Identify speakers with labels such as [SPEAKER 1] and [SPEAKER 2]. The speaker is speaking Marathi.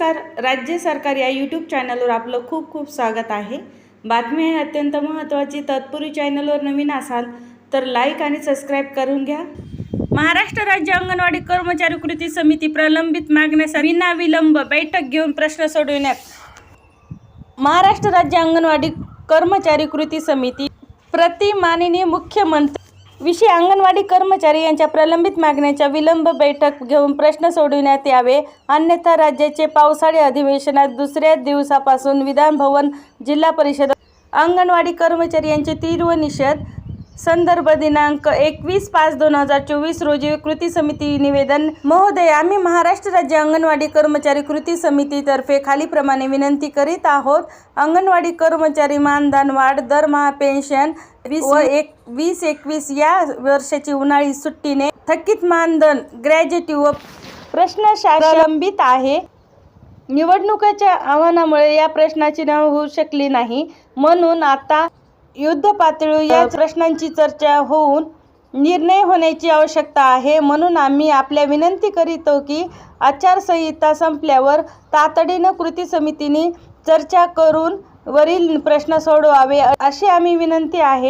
[SPEAKER 1] नमस्कार. राज्य सरकार या यूट्यूब चॅनलवर आपलं खूप खूप स्वागत आहे. बातमी आहे अत्यंत महत्त्वाची तत्पूर्वी चॅनलवर नवीन असाल तर लाईक आणि सबस्क्राईब करून घ्या. महाराष्ट्र राज्य अंगणवाडी कर्मचारी कृती समिती प्रलंबित मागण्यासाठी विनाविलंब बैठक घेऊन प्रश्न सोडविण्यात. महाराष्ट्र राज्य अंगणवाडी कर्मचारी कृती समिती प्रति माननीय मुख्यमंत्री विषय अंगणवाडी कर्मचारी यांच्या प्रलंबित मागण्यांच्या विलंब बैठक घेऊन प्रश्न सोडविण्यात यावे. अन्यथा राज्याचे पावसाळी अधिवेशनात दुसऱ्या दिवसापासून विधानभवन जिल्हा परिषद अंगणवाडी कर्मचारी यांचे तीव्र निषेध संदर्भ दिनांक एकवीस पाच दोन हजार चोवीस रोजी कृती समिती निवेदन. महोदय आम्ही महाराष्ट्र राज्य अंगणवाडी कर्मचारी कृती समितीतर्फे खालीप्रमाणे विनंती करीत आहोत. अंगणवाडी कर्मचारी मानधन वाढ दरमहा पेन्शन वीस व एक वीस एकवीस या वर्षाची उन्हाळी सुट्टीने थकीत मानधन ग्रॅज्युटी व प्रश्न प्रलंबित आहे. निवडणुकाच्या आव्हानामुळे या प्रश्नाची नाव होऊ शकली नाही. म्हणून आता युद्ध पातळीवर या प्रश्नांची चर्चा होऊन निर्णय होण्याची आवश्यकता आहे. म्हणून आम्ही आपल्या विनंती करीतो की आचारसंहिता संपल्यावर तातडीनं कृती समितीने चर्चा करून वरील प्रश्न सोडवावे अशी आम्ही विनंती आहे.